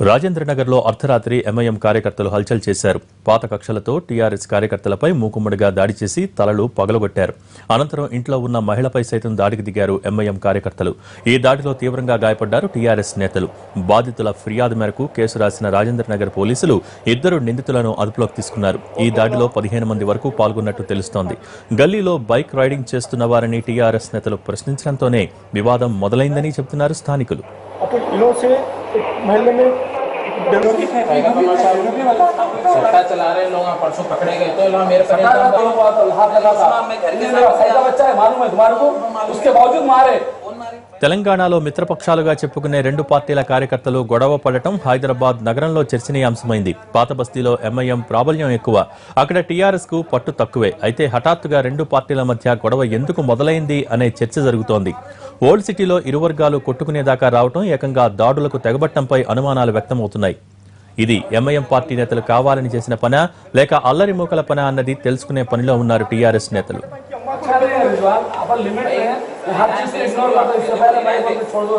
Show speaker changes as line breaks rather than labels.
రాజేంద్రనగర్లో అర్ధరాత్రి ఎంఐఎం కార్యకర్తలు హల్చల్ చేశారు. పాత కక్షలతో టీఆర్ఎస్ కార్యకర్తలపై మూకుమ్మడిగా దాడి చేసి తలలు పగలగొట్టారు. అనంతరం ఇంట్లో ఉన్న మహిళపై సైతం దాడికి దిగారు ఎంఐఎం కార్యకర్తలు. ఈ దాడిలో తీవ్రంగా గాయపడ్డారు టీఆర్ఎస్ నేతలు. బాధితుల ఫిర్యాదు మేరకు కేసు రాసిన రాజేంద్రనగర్ పోలీసులు ఇద్దరు నిందితులను అదుపులోకి తీసుకున్నారు. ఈ దాడిలో పదిహేను మంది వరకు పాల్గొన్నట్టు తెలుస్తోంది. గల్లీలో బైక్ రైడింగ్ చేస్తున్న వారిని టీఆర్ఎస్ నేతలు ప్రశ్నించడంతోనే వివాదం మొదలైందని చెబుతున్నారు స్థానికులు.
अपन इनों से एक महल्ले में
सट्टा चला रहे लोग यहाँ परसों पकड़े गए तो यहाँ मेरे पर
हाथ लगा था
मैं घर के साथ
ऐसा बच्चा है मालूम है तुम्हारे को उसके बावजूद मारे
తెలంగాణలో మిత్రపక్షాలుగా చెప్పుకునే రెండు పార్టీల కార్యకర్తలు గొడవ పడటం హైదరాబాద్ నగరంలో చర్చనీయాంశమైంది పాత బస్తీలో ఎంఐఎం ప్రాబల్యం ఎక్కువ అక్కడ టీఆర్ఎస్ కు పట్టు తక్కువే అయితే హఠాత్తుగా రెండు పార్టీల మధ్య గొడవ ఎందుకు మొదలైంది అనే చర్చ జరుగుతోంది ఓల్డ్ సిటీలో ఇరు వర్గాలు కొట్టుకునేదాకా రావటం ఏకంగా దాడులకు తెగబట్టంపై అనుమానాలు వ్యక్తమవుతున్నాయి ఇది ఎంఐఎం పార్టీ నేతలు కావాలని చేసిన పనా లేక అల్లరి మూకల పనా అన్నది తెలుసుకునే పనిలో ఉన్నారు టీఆర్ఎస్ నేతలు
अच्छा नहीं है रिजवान अपन लिमिट में है ये हर चीज से इग्नोर करते हैं इससे पहले मैं छोड़ दो